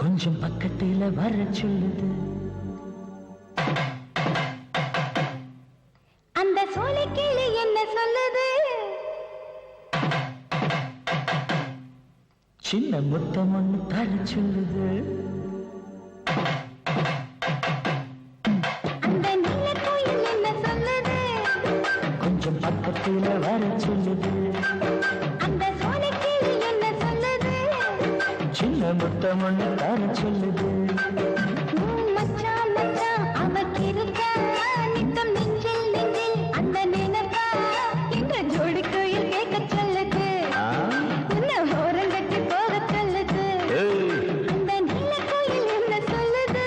கொஞ்சம் பக்கத்துல வர சொல்லுது. அந்த சோலை கிளி என்ன சொல்லுது? சின்ன முத்தம் ஒண்ணு தர சொல்லுது. கோயில் என்ன சொல்லுது.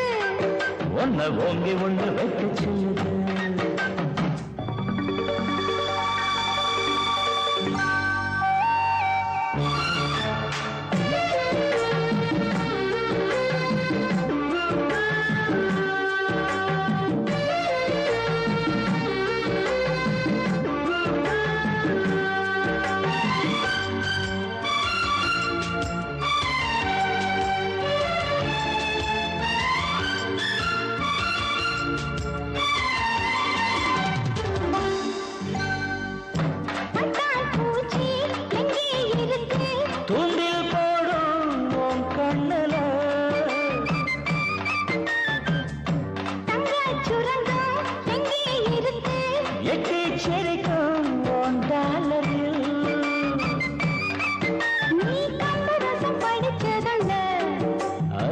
உன்னை ஓங்கி ஒண்ணு வைக்க சொல்லுது.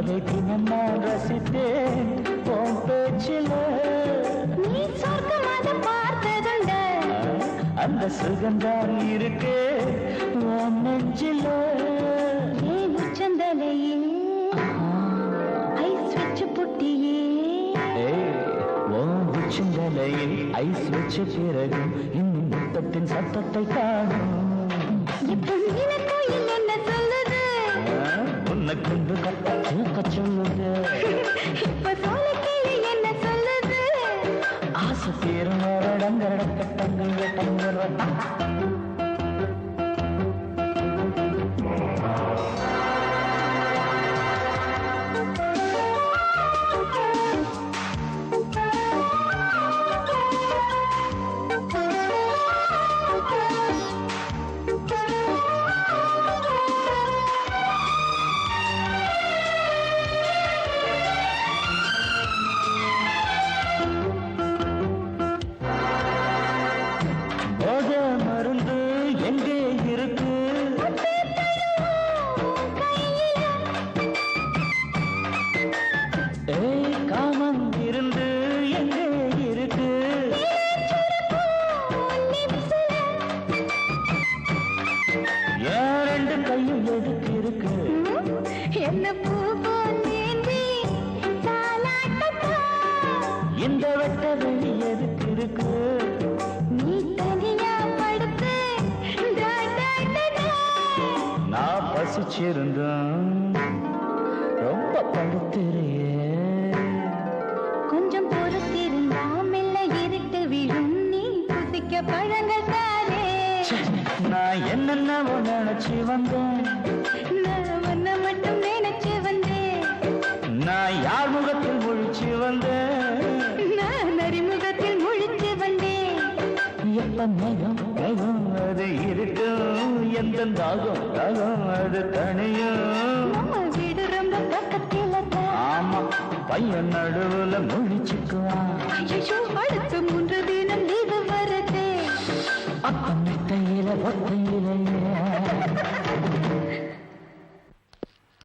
அதை தினம் நான் ரசித்தேன். உன் பேச்சில நீ சொர்க்கமாக அந்த சுகந்தான் இருக்கு. உன் நெஞ்சில ஏன் உச்சந்தலையில் ஐஸ் வச்சு புட்டியே. உச்சந்தலையில் ஐஸ் வச்ச பிறகு இன்னும் முத்தத்தின் சத்தத்தை காணும். இப்ப என்ன சொல்லுது ஆ, உன்னை கொண்டு கத்த தூக்க சொல்லுது இப்ப சோலைக்கிளி என்ன சொல்லுது? ஆசை தீரும் வரடங்கரட கட்டங்கள் வெட்டங்கள் ஏன் ரெண்டு கையும் எதுக்கு இருக்கு. என்ன பூ இந்த வெட்ட வெளி எதுக்கு இருக்கு? நீ தனியா படுத்து. நான் பசிச்சிருந்தேன். ரொம்ப படுத்துறியே. கொஞ்சம் பொறுத்திருந்தா மெல்ல இருட்டு விழும். நீ புசிக்க பழங்கள் தாரே நான் என்னென்னவோ நினைச்சு வந்தேன். நான் உன்னை மட்டும் நினைச்சு வந்தேன் நான் யார் முகத்தில் முழிச்சு வந்தேன்? நான் அறிமுகத்தில் முழிச்சு வந்தேன் எப்ப மேகம் மேகம் அது இருக்கும் எந்த தாகம் தாகம் அது தனியும். வீடு ரொம்ப பக்கத்தில் ஆமா பையன் நடுவுல முழிச்சுக்குவான்.